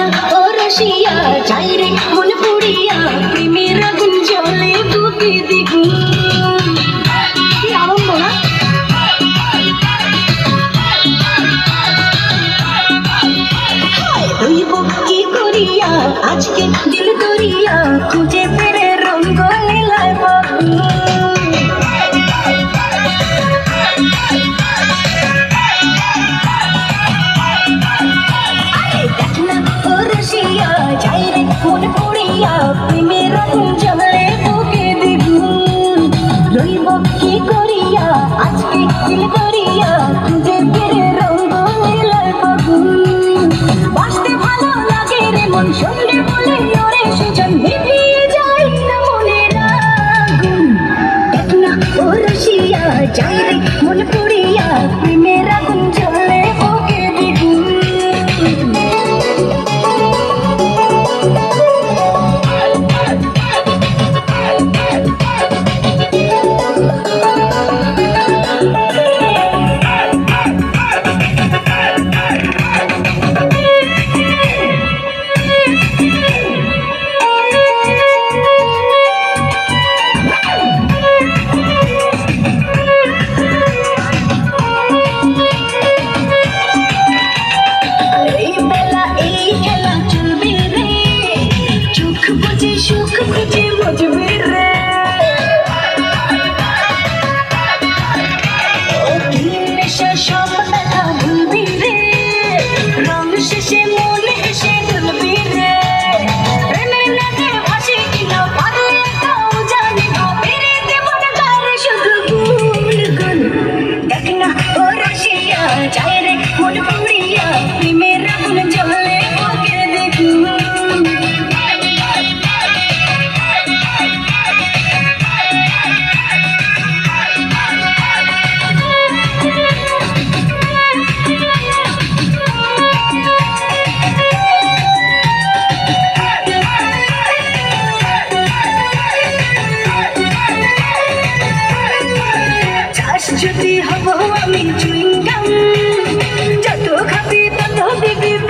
না ও রসিয়া, যাই রে মন পুড়িয়া, প্রেমের আগুন জলে বুকে দ্বিগুণ কি করিয়া, আজকে দিল দরিয়া, খুঁজে পেরে রঙ্গ নীলায় বাবু সোনার বলে ওরে সেজন Shame. আশ্চর্য হব আমি চুইংগাম যত খাবি তত দেখবি